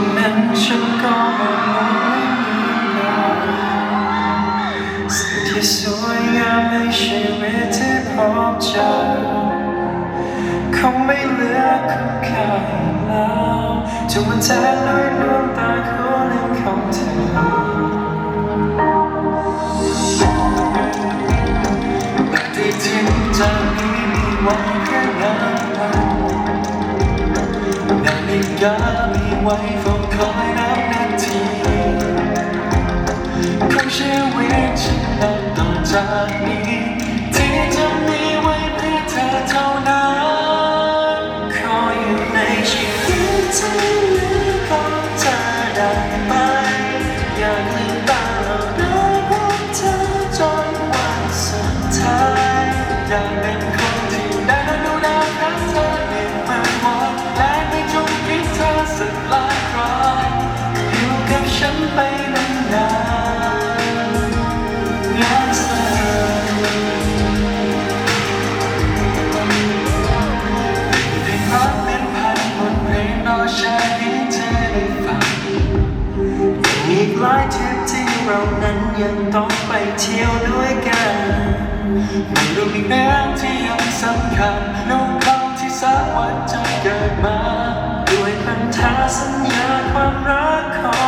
นนั้นฉันก็ไม่รู้สิ่งที่สวยงามในชีวิตที่พบเจอคงไม่เหลือคุณค่าแล้วจะมาแทนด้วยดวงตาคู่นึงของเธอปฏิทินจะมีมีวันแค่นั้น กามีไว้เฝ้าคอยนับนาทีของชีวิตฉันนับต่อจากนี้ที่จะมีไว้เพื่อเธอเท่านั้นขออยู่ในชีวิตที่เหลือของเธอได้ไหมอยากลืมตาเราได้พบเธอจนวันสุดท้ายอยากเป็นคน ไปนานๆนะเธอได้พักเป็นพันบทเพลงรอฉันให้เธอได้ฟังยังอีกหลายทริปที่เรานั้นยังต้องไปเที่ยวด้วยกันไม่รู้อีกเรื่องที่ยังสำคัญน้องเขาที่สักวันจะเกิดมา ด้วยพันธสัญญาความรักของ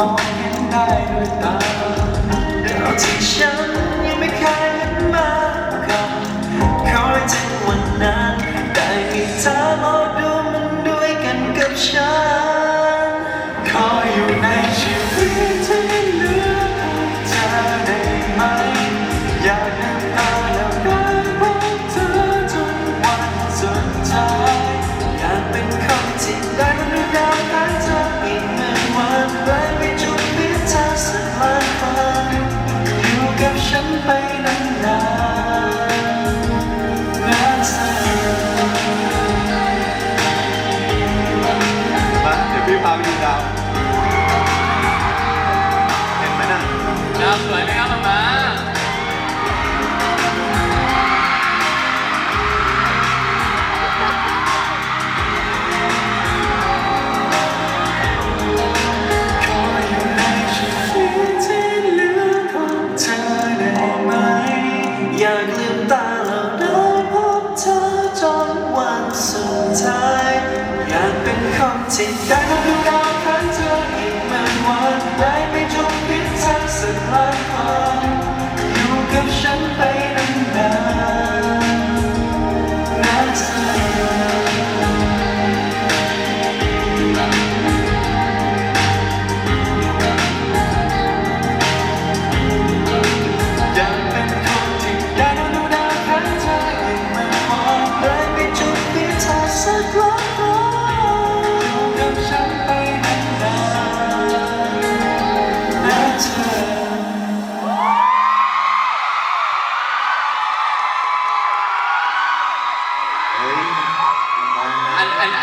รั้งที่มองเห็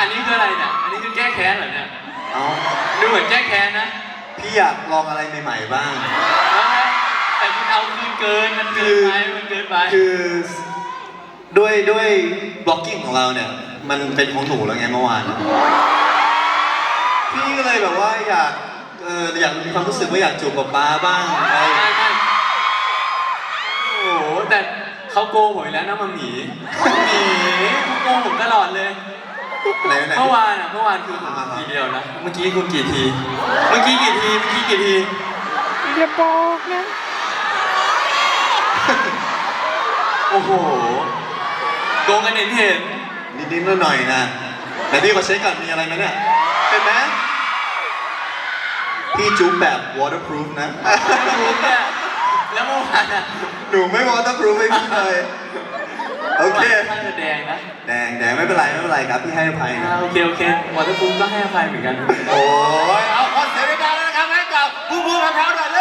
นนะอันอันนี้คืออะไรเนี่ย อันนี้คือแก้แค้นเหรอเนี่ย เอาดูเหมือนแก้แค้นนะพี่อยากลองอะไรใหม่ ๆ บ้างแต่คุณเอาคืนเกิน มันเกินไป มันเกินไป คือด้วยด้วยบล็อกกิ้งของเราเนี่ย มันเป็นของหนูแล้วไงเมื่อวาน พี่ก็เลยแบบว่าอยากเอออยากมีความรู้สึกว่าอยากจูบกับป้าบ้างอะไรอย่างใช่เงี้ยใช่โอ้โห แต่เขาโกงผมอีกแล้วนะมาหมีมาหมีเขาโกงผมตลอดเลย ไหนไหน เมื่อวานอะเมื่อวานคือผมทีเดียวนะ เมื่อกี้คุณกี่ที เมื่อกี้กี่ที เมื่อกี้กี่ที อย่าบอกนะ โอ้โหโกงกันเห็นเห็น นิดๆหน่อยๆนะแต่พี่ขอเช็คก่อนมีอะไรไหมเนี่ยเห็นไหมพี่จุ๊บแบบ waterproof นะ รู้เนี่ยแล้วเมื่อวานอะหนูไม่ waterproof ให้พี่เลยโอเค ท่านจะแดงนะ แด งแดงไม่เป็นไรไม่เป็นไรครับพี่ให้อภัยนะอ่าโอเคโอเควอเตอร์พูฟก็ให้อภัยเหมือนกัน โอ้ยเอาขอเสียง